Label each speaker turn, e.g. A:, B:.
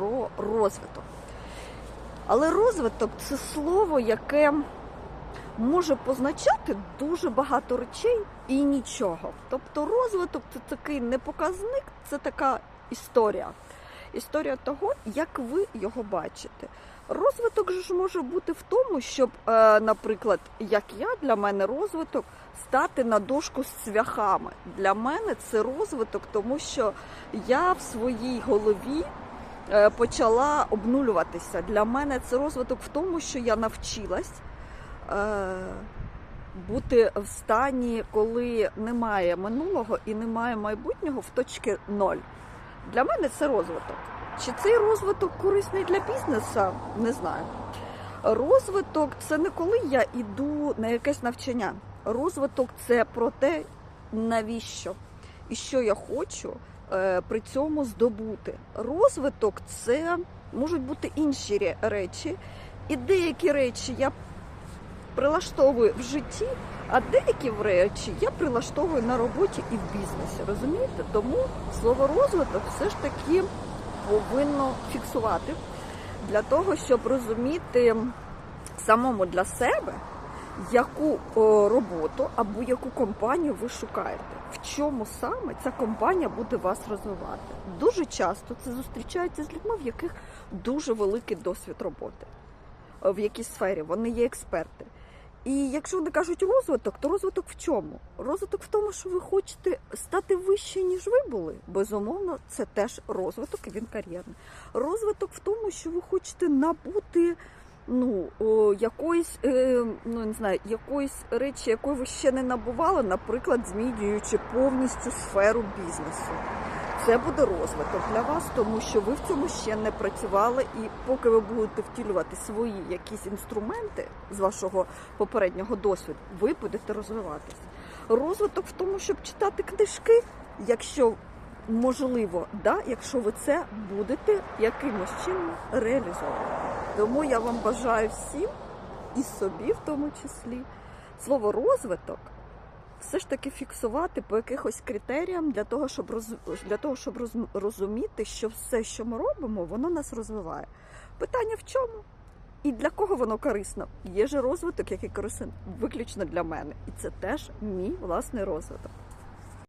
A: про розвиток. Але розвиток це слово, яке може позначати дуже багато речей і нічого. Тобто розвиток це такий не показник, це така історія. Історія того, як ви його бачите. Розвиток же ж може бути в тому, щоб, е, наприклад, як я, для мене розвиток стати на дошку з цвяхами. Для мене це розвиток, тому що я в своїй голові почала обнулюватися. Для мене це розвиток в тому, що я навчилась е, бути в стані, коли немає минулого і немає майбутнього в точці ноль. Для мене це розвиток. Чи цей розвиток корисний для бізнесу? Не знаю. Розвиток це не коли я йду на якесь навчання. Розвиток це про те, навіщо і що я хочу е, при цьому здобути. Розвиток це можуть бути інші речі, і деякі речі я прилаштовую в житті, а деякі речі я прилаштовую на роботі і в бізнесі. Розумієте? Тому слово розвиток все ж таки повинно фіксувати для того, щоб розуміти самому для себе, яку о, роботу або яку компанію ви шукаєте. В чому саме ця компанія буде вас розвивати? Дуже часто це зустрічається з людьми, в яких дуже великий досвід роботи е, в якійсь сфері. Вони є експерти. І якщо вони кажуть розвиток, то розвиток в чому? Розвиток в тому, що ви хочете стати вище, ніж ви були. Безумовно, це теж розвиток, він кар'єрний. Розвиток в тому, що ви хочете набути ну, о, якоїсь, е, ну не знаю, якоїсь речі, якої ви ще не набували, наприклад, змінюючи повністю сферу бізнесу. Це буде розвиток для вас, тому що ви в цьому ще не працювали, і поки ви будете втілювати свої якісь інструменти з вашого попереднього досвіду, ви будете розвиватися. Розвиток в тому, щоб читати книжки, якщо можливо, да, якщо ви це будете якимось чином реалізовувати. Тому я вам бажаю всім і собі, в тому числі, слово розвиток все ж таки фіксувати по якихось критеріям для того, щоб роз... для того, щоб роз... розуміти, що все, що ми робимо, воно нас розвиває. Питання в чому? І для кого воно корисно? Є же розвиток, який корисний виключно для мене, і це теж мій власний розвиток.